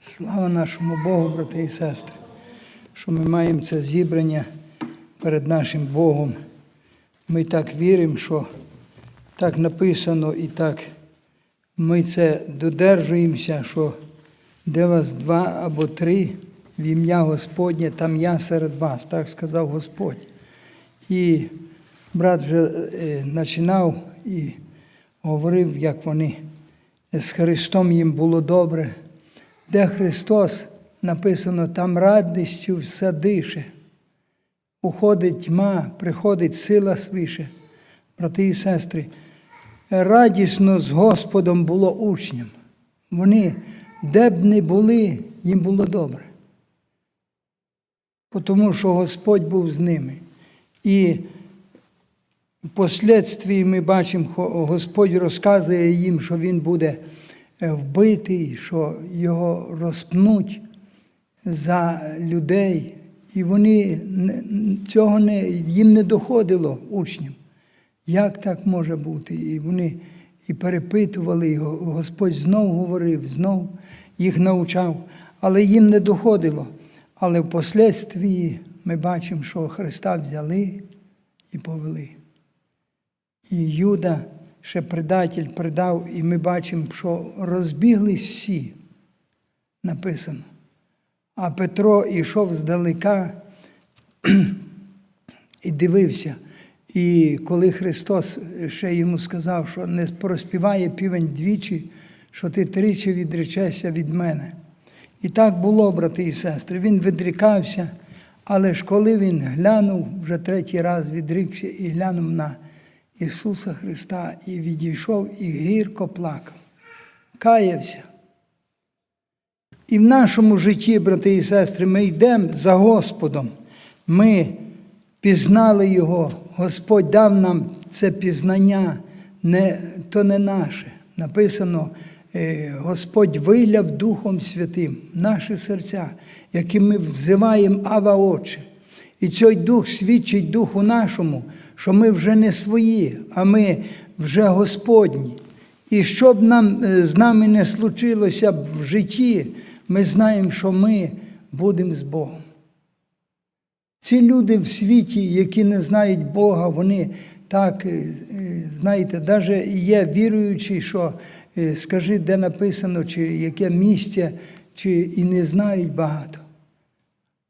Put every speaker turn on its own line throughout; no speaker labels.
Слава нашому Богу, брати і сестри, що ми маємо це зібрання перед нашим Богом. Ми так віримо, що так написано і так ми це додержуємося, що де вас два або три в ім'я Господнє, там я серед вас, так сказав Господь. І брат вже е, починав і говорив, як вони з Христом їм було добре. Де Христос написано, там радістю все дише. Уходить тьма, приходить сила свише. Брати і сестри, радісно з Господом було учням. Вони, де б не були, їм було добре. Тому що Господь був з ними. І впоследствії ми бачимо, Господь розказує їм, що Він буде вбитий, що його розпнуть за людей. І вони цього не, їм не доходило учням. Як так може бути? І вони і перепитували його. Господь знов говорив, знов їх навчав, але їм не доходило. Але впоследствії ми бачимо, що Христа взяли і повели. І Юда, ще предатель, предав, і ми бачимо, що розбіглись всі, написано. А Петро йшов здалека і дивився. І коли Христос ще йому сказав, що не проспіває півень двічі, що ти тричі відречешся від мене. І так було, брати і сестри. Він відрікався, але ж коли він глянув, вже третій раз відрікся і глянув на Ісуса Христа, і відійшов, і гірко плакав, каявся. І в нашому житті, брати і сестри, ми йдемо за Господом. Ми пізнали Його, Господь дав нам це пізнання, не, то не наше. Написано, е, Господь виляв Духом Святим наші серця, які ми взиваємо Ава Отче. І цей дух свідчить Духу нашому, що ми вже не свої, а ми вже Господні. І що б нам е, з нами не случилося в житті, ми знаємо, що ми будемо з Богом. Ці люди в світі, які не знають Бога, вони так, е, е, знаєте, навіть є віруючі, що скажи, де написано, чи яке місце, чи і не знають багато.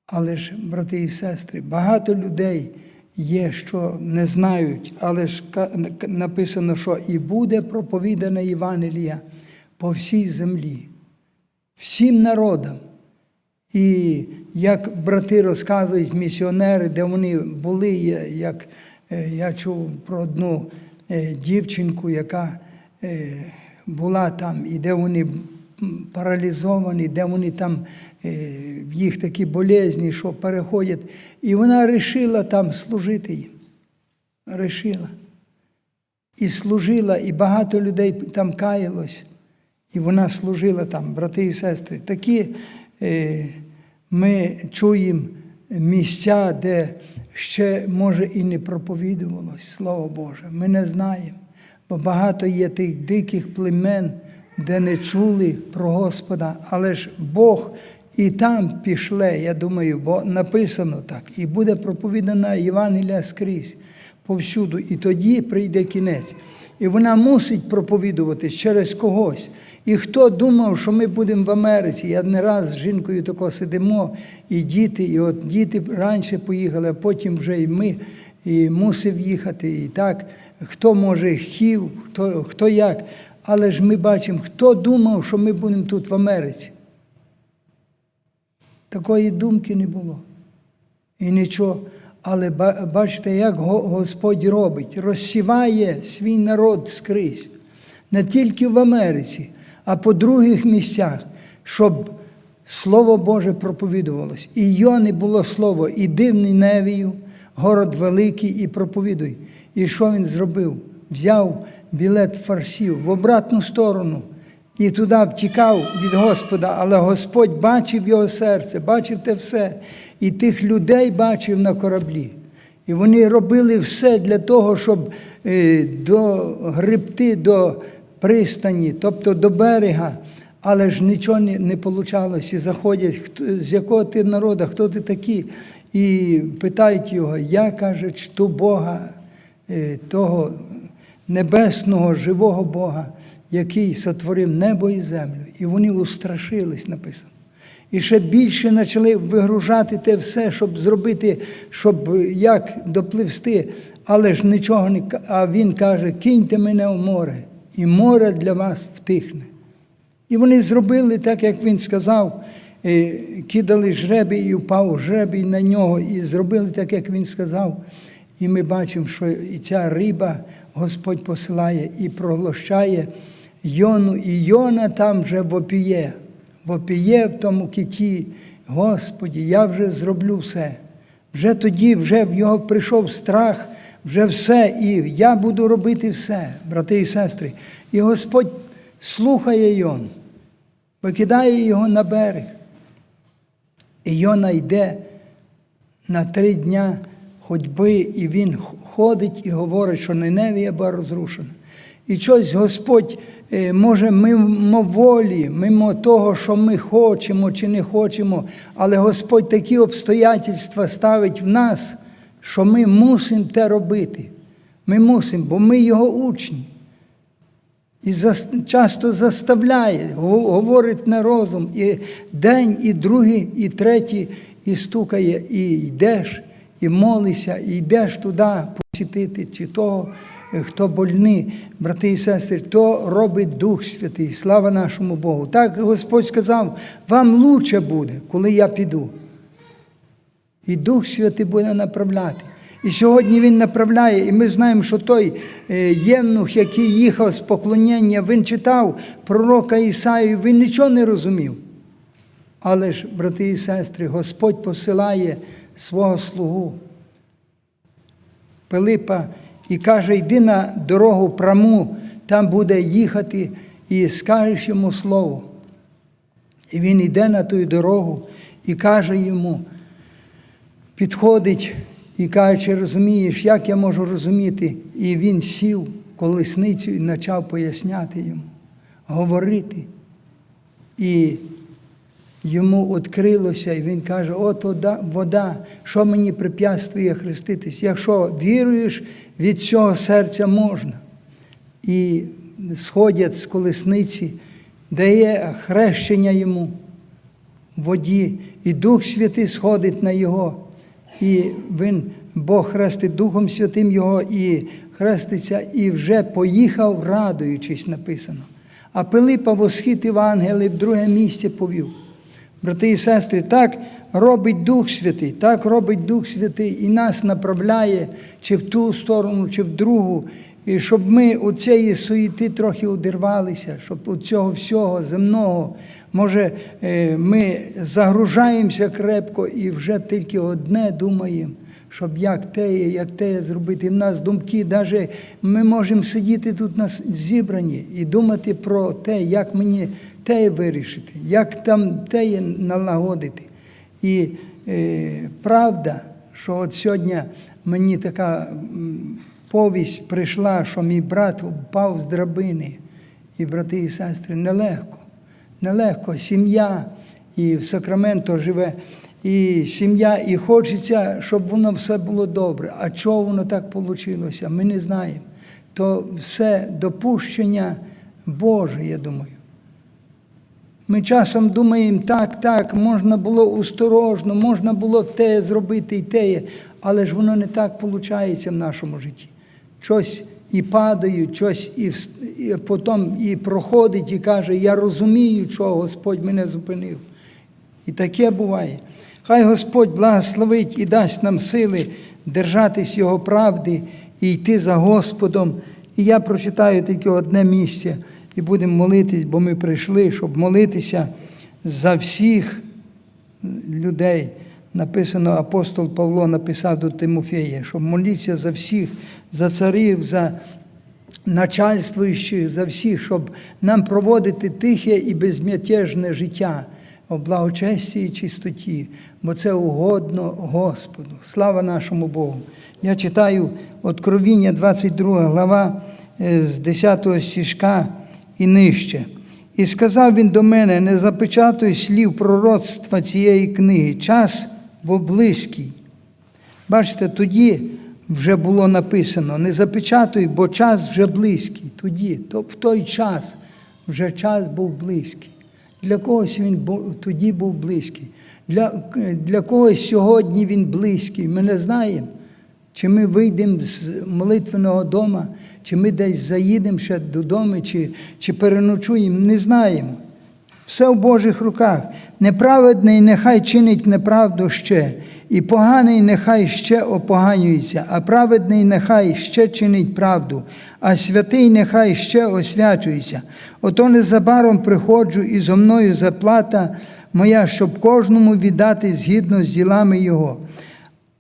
Але ж, брати і сестри, багато людей є, що не знають, але ж написано, що і буде проповідана Євангелія по всій землі, всім народам. І як брати розказують місіонери, де вони були, як е, я чув про одну е, дівчинку, яка е, була там, і де вони паралізовані, де вони там, е, в їх такі болезні, що переходять. І вона вирішила там служити їм. Решила. І служила, і багато людей там каялось. І вона служила там, брати і сестри. Такі е, ми чуємо місця, де ще, може, і не проповідувалось, Слово Боже. Ми не знаємо. Бо багато є тих диких племен, де не чули про Господа, але ж Бог і там пішле, я думаю, бо написано так, і буде проповідана Євангелія скрізь, повсюду, і тоді прийде кінець. І вона мусить проповідуватись через когось. І хто думав, що ми будемо в Америці? Я не раз з жінкою тако сидимо, і діти, і от діти раніше поїхали, а потім вже і ми і мусив їхати. І так, хто може хотів, хто, хто як. Але ж ми бачимо, хто думав, що ми будемо тут в Америці. Такої думки не було. І нічого. Але бачите, як Господь робить, розсіває свій народ скрізь, не тільки в Америці, а по других місцях, щоб Слово Боже проповідувалось. І Йони було слово, і дивний Невію, город великий, і проповідуй. І що він зробив? Взяв білет фарсів в обратну сторону і туди втікав від Господа, але Господь бачив його серце, бачив те все. І тих людей бачив на кораблі. І вони робили все для того, щоб е, до, гребти до пристані, тобто до берега. Але ж нічого не, не вийшло. І заходять, хто, з якого ти народу, хто ти такий? І питають його, я каже, чту Бога, е, того небесного, живого Бога, який сотворив небо і землю. І вони устрашились, написано. І ще більше почали вигружати те все, щоб зробити, щоб як допливсти, але ж нічого не А він каже: киньте мене в море, і море для вас втихне. І вони зробили так, як він сказав, е, кидали жребій і впав жребій на нього, і зробили так, як він сказав. І ми бачимо, що і ця риба Господь посилає і проглощає Йону, і Йона там вже вопіє, вопіє в тому киті. Господі, я вже зроблю все. Вже тоді, вже в його прийшов страх, вже все, і я буду робити все, брати і сестри. І Господь слухає Йону, викидає його на берег. І Йона йде на три дня ходьби, і він ходить і говорить, що Ниневія була розрушена. І щось Господь е, може мимо волі, мимо того, що ми хочемо чи не хочемо, але Господь такі обстоятельства ставить в нас, що ми мусимо те робити. Ми мусимо, бо ми його учні. І часто заставляє, говорить на розум, і день, і другий, і третій, і стукає, і йдеш, і молишся, і йдеш туди посітити, чи того, е, хто больний, брати і сестри, то робить Дух Святий, слава нашому Богу. Так Господь сказав, вам лучше буде, коли я піду. І Дух Святий буде направляти. І сьогодні Він направляє, і ми знаємо, що той е, євнух, який їхав з поклоніння, він читав пророка Ісаю, він нічого не розумів. Але ж, брати і сестри, Господь посилає свого слугу Пилипа і каже, йди на дорогу пряму, там буде їхати, і скажеш йому слово. І він йде на ту дорогу і каже йому, підходить і каже, чи розумієш, як я можу розуміти? І він сів колесницю і почав поясняти йому, говорити. І йому відкрилося, і він каже: от вода, що мені препятствує хреститись? Якщо віруєш, від цього серця можна. І сходять з колесниці, дає хрещення йому в воді, і Дух Святий сходить на його. І він, Бог хрестить Духом Святим його і хреститься, і вже поїхав, радуючись, написано. А Пилипа восхитив ангел і в друге місце повів. Брати і сестри, так робить Дух Святий, так робить Дух Святий і нас направляє чи в ту сторону, чи в другу. І щоб ми у цієї суєти трохи одірвалися, щоб у цього всього земного, може, е, ми загружаємося крепко і вже тільки одне думаємо, щоб як те, як те зробити. В нас думки, навіть ми можемо сидіти тут на зібранні і думати про те, як мені те вирішити, як там те налагодити. І е, правда, що от сьогодні мені така повість прийшла, що мій брат впав з драбини. І брати і сестри, нелегко, нелегко. Сім'я і в Сакраменто живе, і сім'я, і хочеться, щоб воно все було добре. А чого воно так вийшло? Ми не знаємо. То все допущення Боже, я думаю. Ми часом думаємо, так, так, можна було осторожно, можна було те зробити і те, але ж воно не так виходить в нашому житті. Щось і падають, щось і, і потім і проходить, і каже, я розумію, чого Господь мене зупинив. І таке буває. Хай Господь благословить і дасть нам сили держатись Його правди і йти за Господом. І я прочитаю тільки одне місце і будемо молитись, бо ми прийшли, щоб молитися за всіх людей. Написано, апостол Павло написав до Тимофея, щоб молитися за всіх, за царів, за начальствуючих, за всіх, щоб нам проводити тихе і безмятежне життя в благочесті і чистоті, бо це угодно Господу. Слава нашому Богу! Я читаю Откровіння, 22 глава е, з 10 стишка і нижче. І сказав він до мене: не запечатуй слів пророцтва цієї книги, час був близький. Бачите, тоді вже було написано: не запечатуй, бо час вже близький. Тоді, то в той час вже час був близький. Для когось він був, тоді був близький. Для, для когось сьогодні він близький. Ми не знаємо, чи ми вийдемо з молитвеного дома, чи ми десь заїдемо ще додому, чи, чи переночуємо, не знаємо. Все в Божих руках. Неправедний нехай чинить неправду ще, і поганий нехай ще опоганюється, а праведний нехай ще чинить правду, а святий нехай ще освячується. Ото незабаром приходжу, і зо мною заплата моя, щоб кожному віддати згідно з ділами Його.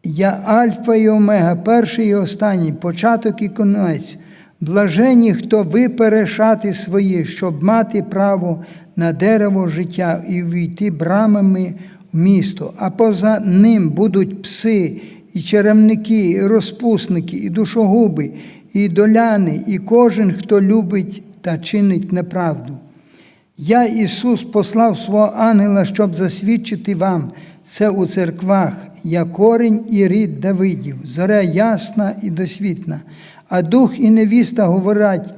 Я Альфа і Омега, перший і останній, початок і конець. Блажені, хто випере шати свої, щоб мати право на дерево життя і війти брамами в місто, а поза ним будуть пси, і черемники, і розпусники, і душогуби, і доляни, і кожен, хто любить та чинить неправду. Я, Ісус, послав свого ангела, щоб засвідчити вам. Це у церквах, я корінь і рід Давидів, зоря ясна і досвітна, а дух і невіста говорять: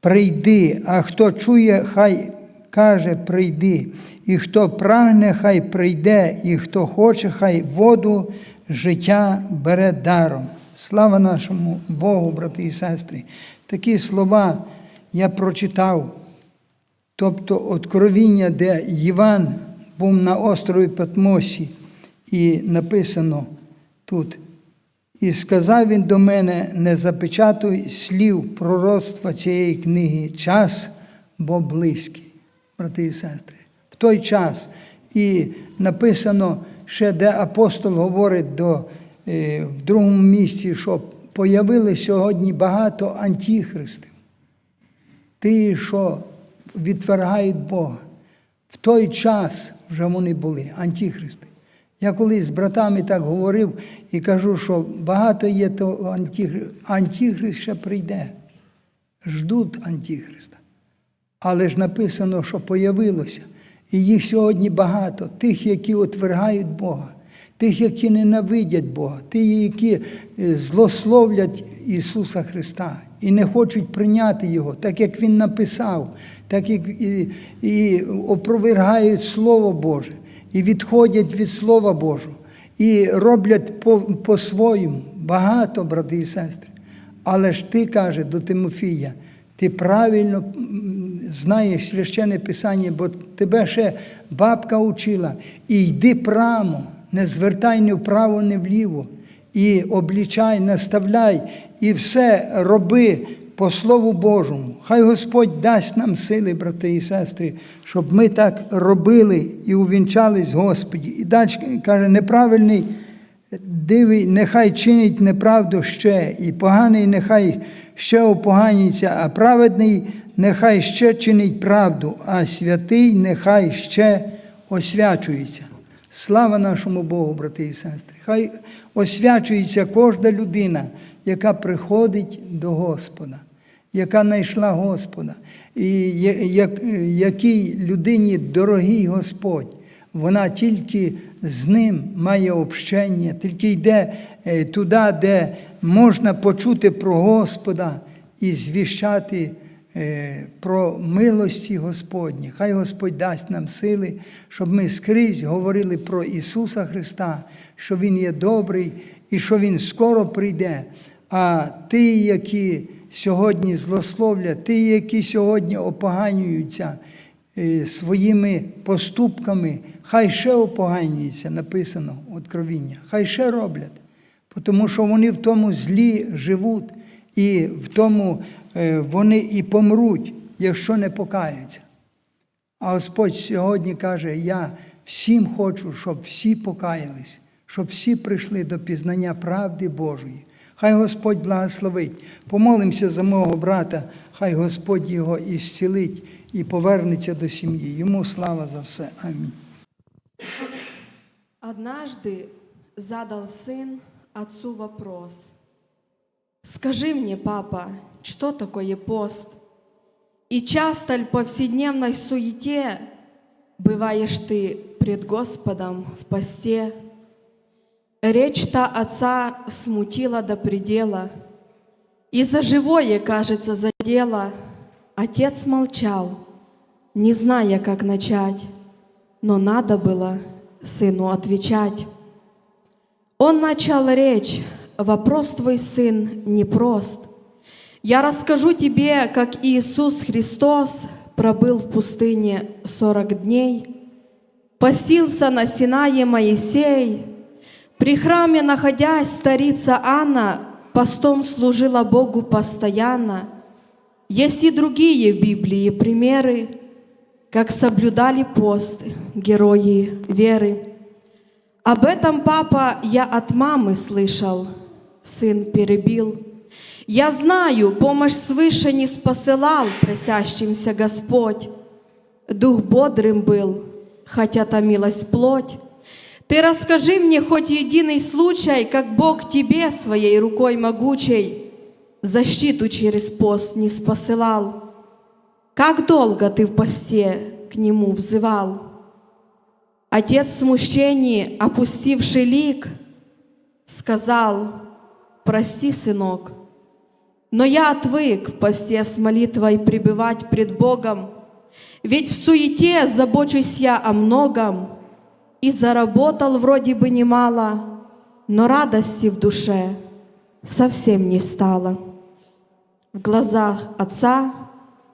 прийди, а хто чує, хай каже, прийди, і хто прагне, хай прийде, і хто хоче, хай воду життя бере даром. Слава нашому Богу, брати і сестри. Такі слова я прочитав. Тобто откровіння, де Іван був на острові Патмосі, і написано тут. І сказав він до мене: не запечатуй слів пророцтва цієї книги, час, бо близький, брати і сестри. В той час. І написано ще, де апостол говорить до, е, в другому місці, що появили сьогодні багато антихристів. Ті, що відвергають Бога. В той час вже вони були антихристи. Я колись з братами так говорив і кажу, що багато є то антихрист. Антихрист ще прийде. Ждуть антихриста. Але ж написано, що появилося. І їх сьогодні багато, тих, які отвергають Бога, тих, які ненавидять Бога, тих, які е, злословлять Ісуса Христа і не хочуть прийняти Його, так як Він написав, так як і, і опровергають Слово Боже, і відходять від Слова Божого, і роблять по- по-своєму. Багато, брати і сестри. Але ж ти каже до Тимофія, ти правильно знаєш священне Писання, бо тебе ще бабка учила. І йди прямо, не звертай ні вправо, ні вліво. І облічай, наставляй, і все роби по Слову Божому. Хай Господь дасть нам сили, брати і сестри, щоб ми так робили і увінчались Господі. І далі каже, неправильний. Дивий, нехай чинить неправду ще, і поганий нехай ще опоганюється, а праведний нехай ще чинить правду, а святий нехай ще освячується. Слава нашому Богу, брати і сестри! Хай освячується кожна людина, яка приходить до Господа, яка знайшла Господа, і якій людині дорогий Господь. Вона тільки з ним має общення, тільки йде е, туди, де можна почути про Господа і звіщати е, про милості Господні. Хай Господь дасть нам сили, щоб ми скрізь говорили про Ісуса Христа, що Він є добрий і що Він скоро прийде. А ті, які сьогодні злословлять, ті, які сьогодні опоганюються, е, своїми поступками, хай ще опоганюються, написано в откровіння, хай ще роблять, тому що вони в тому злі живуть, і в тому е, вони і помруть, якщо не покаються. А Господь сьогодні каже: Я всім хочу, щоб всі покаялись, щоб всі прийшли до пізнання правди Божої. Хай Господь благословить. Помолимося за мого брата, хай Господь його ісцілить і повернеться до сім'ї. Йому слава за все. Амінь.
Однажды задал сын отцу вопрос. Скажи мне, папа, что такое пост? И часто ль в повседневной суете Бываешь ты пред Господом в посте? Речь-то отца смутила до предела, И за живое, кажется, задела. Отец молчал, не зная, как начать, Но надо было сыну отвечать. Он начал речь, вопрос твой, сын, непрост. Я расскажу тебе, как Иисус Христос пробыл в пустыне сорок дней, постился на Синае Моисей, при храме находясь, старица Анна постом служила Богу постоянно. Есть и другие в Библии примеры, как соблюдали пост герои веры. Об этом, папа, я от мамы слышал, сын перебил. Я знаю, помощь свыше не спосылал просящимся Господь. Дух бодрым был, хотя томилась плоть. Ты расскажи мне хоть единый случай, как Бог тебе своей рукой могучей защиту через пост не спосылал. Как долго ты в посте к Нему взывал? Отец в смущении, опустивший лик, сказал, прости, сынок, но я отвык в посте с молитвой пребывать пред Богом, ведь в суете забочусь я о многом, и заработал вроде бы немало, но радости в душе совсем не стало. В глазах отца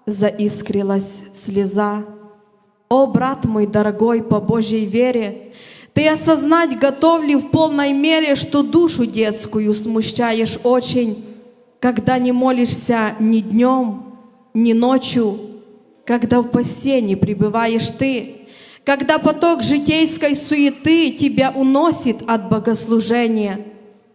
заискрилась слеза. О, брат мой дорогой, по Божьей вере, ты осознать готов ли в полной мере, что душу детскую смущаешь очень, когда не молишься ни днем, ни ночью, когда в посте пребываешь ты, когда поток житейской суеты тебя уносит от богослужения,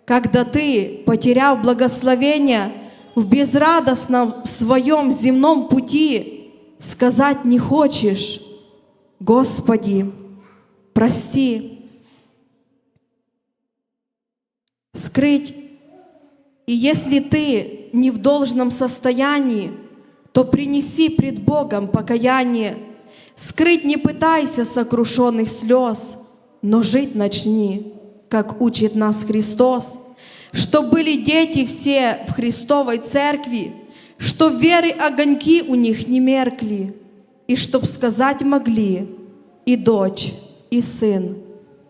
когда ты, потеряв благословение, в безрадостном своем земном пути сказать не хочешь, Господи, прости, скрыть и если ты не в должном состоянии, то принеси пред Богом покаяние. Скрыть не пытайся сокрушенных слез, но жить начни, как учит нас Христос, что были дети все в Христовой церкви, что веры огоньки у них не меркли, и чтоб сказать могли и дочь, и сын,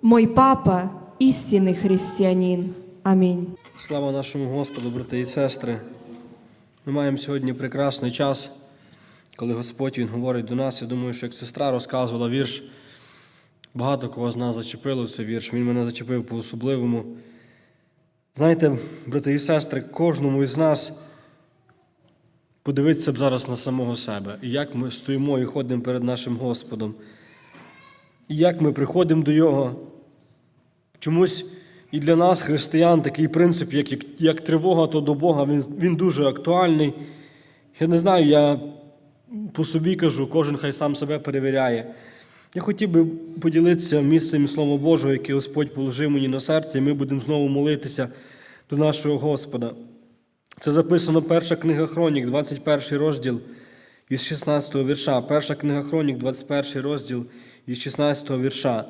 мой папа истинный христианин. Аминь.
Слава нашому Господу, брати і сестри. Ми маємо сьогодні прекрасний час, Коли Господь Він говорить до нас. Я думаю, що як сестра розказувала вірш, багато кого з нас зачепило цей вірш. Він мене зачепив по-особливому. Знаєте, брати і сестри, кожному із нас подивитися б зараз на самого себе, і як ми стоїмо і ходимо перед нашим Господом, і як ми приходимо до Його. Чомусь і для нас, християн, такий принцип, як, як, як тривога, то до Бога, він, він дуже актуальний. Я не знаю, я по собі кажу, кожен хай сам себе перевіряє. Я хотів би поділитися місцем і Слова Божого, яке Господь положив мені на серце, і ми будемо знову молитися до нашого Господа. Це записано перша книга Хронік, 21 розділ із 16 вірша. Перша книга Хронік, 21 розділ із 16 вірша.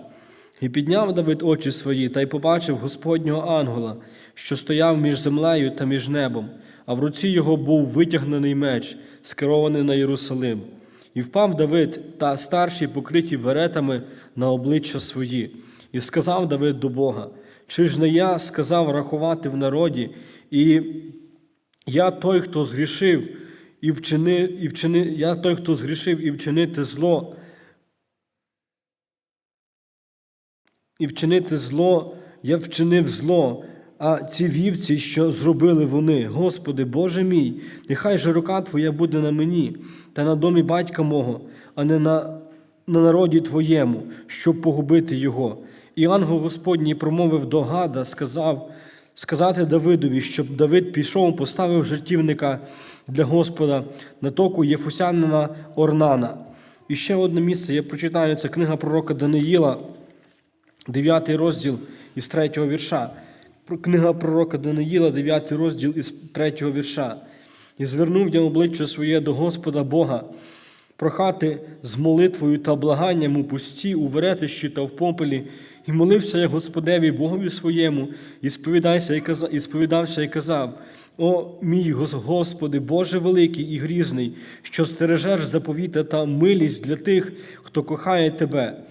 І підняв Давид очі свої та й побачив Господнього ангела, що стояв між землею та між небом, а в руці його був витягнений меч, скерований на Єрусалим. І впав Давид та старші, покриті веретами на обличчя свої, і сказав Давид до Бога: Чи ж не я сказав рахувати в народі, і я той, хто згрішив, і вчини, і вчини, я той, хто згрішив і вчинити зло, і вчинити зло, я вчинив зло, а ці вівці, що зробили вони, Господи, Боже мій, нехай же рука Твоя буде на мені та на домі батька мого, а не на, на народі Твоєму, щоб погубити його. І ангел Господній промовив до Гада, сказав, сказати Давидові, щоб Давид пішов, поставив жертівника для Господа на току Єфусянина Орнана. І ще одне місце, я прочитаю, це книга пророка Даниїла, 9 розділ із 3 вірша. Книга пророка Даниїла, 9 розділ із 3 вірша. І звернув я обличчя своє до Господа Бога, прохати з молитвою та благанням у пусті, у веретищі та в попелі, і молився я Господеві Богові своєму, і сповідався і казав, і сповідався і казав: О, мій Господи, Боже великий і грізний, що стережеш заповіта та милість для тих, хто кохає Тебе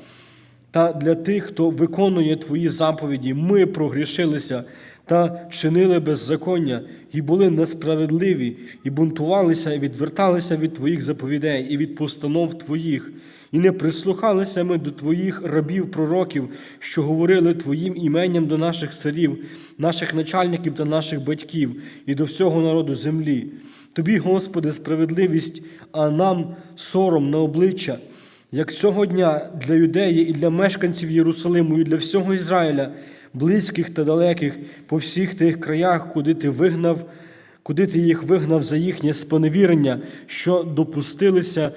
та для тих, хто виконує Твої заповіді, ми прогрішилися та чинили беззаконня, і були несправедливі, і бунтувалися, і відверталися від Твоїх заповідей, і від постанов Твоїх, і не прислухалися ми до Твоїх рабів, пророків, що говорили Твоїм іменням до наших царів, наших начальників та наших батьків, і до всього народу землі. Тобі, Господи, справедливість, а нам сором на обличчя. Як цього дня для юдеї і для мешканців Єрусалиму, і для всього Ізраїля, близьких та далеких, по всіх тих краях, куди ти вигнав, куди ти їх вигнав за їхнє споневірення, що допустилися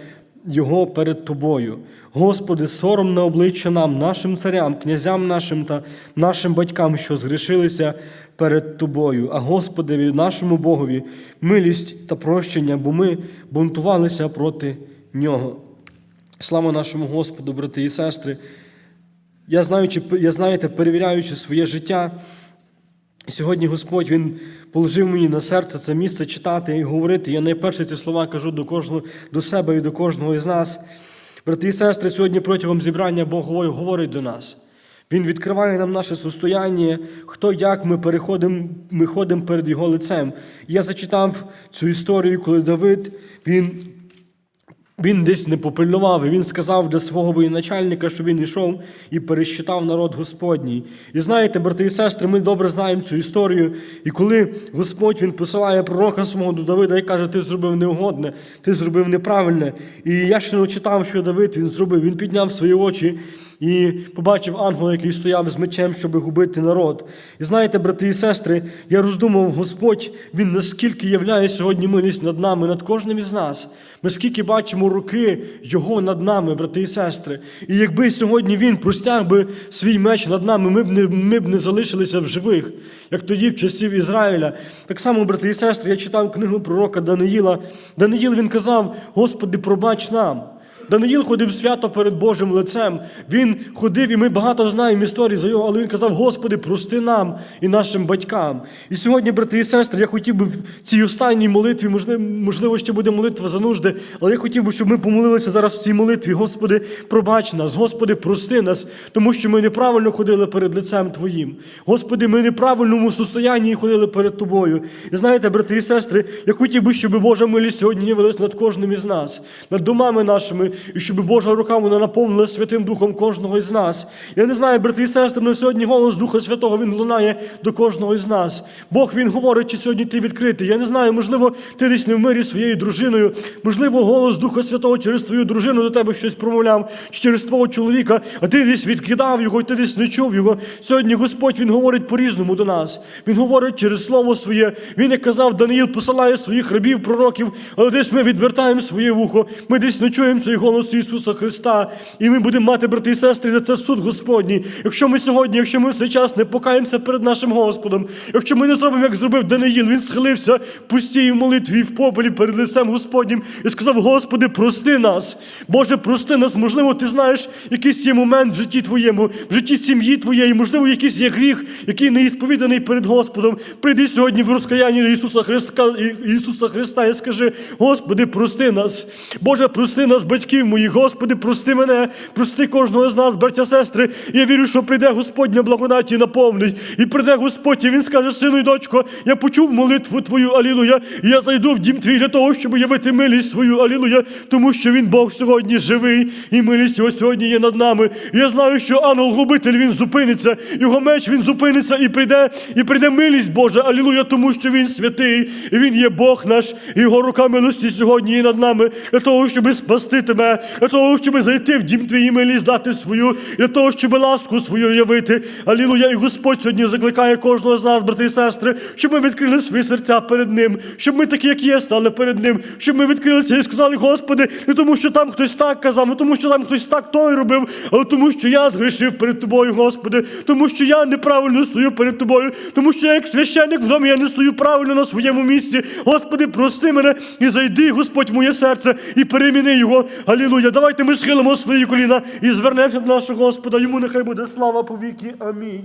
його перед тобою. Господи, сором на обличчя нам, нашим царям, князям нашим та нашим батькам, що згрішилися перед тобою. А Господеві, нашому Богові, милість та прощення, бо ми бунтувалися проти нього. Слава нашому Господу, брати і сестри. Я, знаючи, я знаєте, перевіряючи своє життя, сьогодні Господь Він положив мені на серце це місце читати і говорити. Я найперше ці слова кажу до кожного, до себе і до кожного із нас. Брати і сестри, сьогодні протягом зібрання Бог говорить до нас. Він відкриває нам наше состояння, хто як ми переходимо, ми ходимо перед Його лицем. Я зачитав цю історію, коли Давид він він десь не попильнував, і він сказав для свого воєначальника, що він йшов і пересчитав народ Господній. І знаєте, брати і сестри, ми добре знаємо цю історію. І коли Господь він посилає пророка свого до Давида і каже, ти зробив неугодне, ти зробив неправильне. І я ще не читав, що Давид він зробив. Він підняв свої очі. І побачив ангела, який стояв з мечем, щоб губити народ. І знаєте, брати і сестри, я роздумав, Господь, Він наскільки являє сьогодні милість над нами, над кожним із нас. Ми скільки бачимо руки Його над нами, брати і сестри. І якби сьогодні Він простяг би свій меч над нами, ми б не, ми б не залишилися в живих, як тоді в часів Ізраїля. Так само, брати і сестри, я читав книгу пророка Даниїла. Даниїл він казав: Господи, пробач нам. Даниїл ходив свято перед Божим лицем. Він ходив, і ми багато знаємо історії за його, але він казав: Господи, прости нам і нашим батькам. І сьогодні, брати і сестри, я хотів би в цій останній молитві, можливо, ще буде молитва за нужди, але я хотів би, щоб ми помолилися зараз в цій молитві. Господи, пробач нас, Господи, прости нас, тому що ми неправильно ходили перед лицем Твоїм. Господи, ми в неправильному состоянні ходили перед Тобою. І знаєте, брати і сестри, я хотів би, щоб Божа милість сьогодні явилась над кожним із нас, над домами нашими, і щоб Божа рука вона наповнила Святим Духом кожного із нас. Я не знаю, брати і сестри, але сьогодні голос Духа Святого Він лунає до кожного із нас. Бог Він говорить, чи сьогодні ти відкритий. Я не знаю, можливо, ти десь не в мирі своєю дружиною, можливо, голос Духа Святого через твою дружину до тебе щось промовляв, чи через твого чоловіка, а ти десь відкидав його, і ти десь не чув його. Сьогодні Господь Він говорить по-різному до нас. Він говорить через Слово своє. Він, як казав, Даниїл посилає своїх рабів, пророків, але десь ми відвертаємо своє вухо, ми десь не чуємо цей голос Ісуса Христа. І ми будемо мати, брати і сестри, за це суд Господній. Якщо ми сьогодні, якщо ми в цей час не покаємося перед нашим Господом, якщо ми не зробимо, як зробив Даниїл, він схилився в пустій молитві в попелі перед лицем Господнім і сказав: Господи, прости нас. Боже, прости нас. Можливо, ти знаєш якийсь є момент в житті твоєму, в житті сім'ї твоєї, можливо, якийсь є гріх, який не ісповіданий перед Господом. Прийди сьогодні в розкаянні до Ісуса Христа, Ісуса Христа і скажи: Господи, прости нас. Боже, прости нас, батьків моїх, Господи, прости мене, прости кожного з нас, браття, сестри. Я вірю, що прийде Господня благодаті наповнить. І прийде Господь, і Він скаже, сину і дочко, я почув молитву Твою, Алілуя, і я зайду в дім твій для того, щоб явити милість свою, Алілуя, тому що Він Бог сьогодні живий, і милість його сьогодні є над нами. І я знаю, що ангел-губитель він зупиниться, його меч він зупиниться і прийде, і прийде милість Божа, Алілуя, тому що Він святий, і Він є Бог наш, і його рука милості сьогодні є над нами, для того, щоб спасти тебе Тебе, для того, щоб зайти в дім Твій милість дати свою, для того, щоб ласку свою явити. Алілуя, і Господь сьогодні закликає кожного з нас, брати і сестри, щоб ми відкрили свої серця перед Ним, щоб ми такі, як є, стали перед Ним, щоб ми відкрилися і сказали, Господи, не тому, що там хтось так казав, не тому, що там хтось так той робив, але тому, що я згрішив перед Тобою, Господи, тому що я неправильно стою перед Тобою, тому що я як священник в домі, я не стою правильно на своєму місці. Господи, прости мене і зайди, Господь, в моє серце і переміни його. Алілуя. Давайте ми схилимо свої коліна і звернемося до нашого Господа. Йому нехай буде слава по віки. Амінь.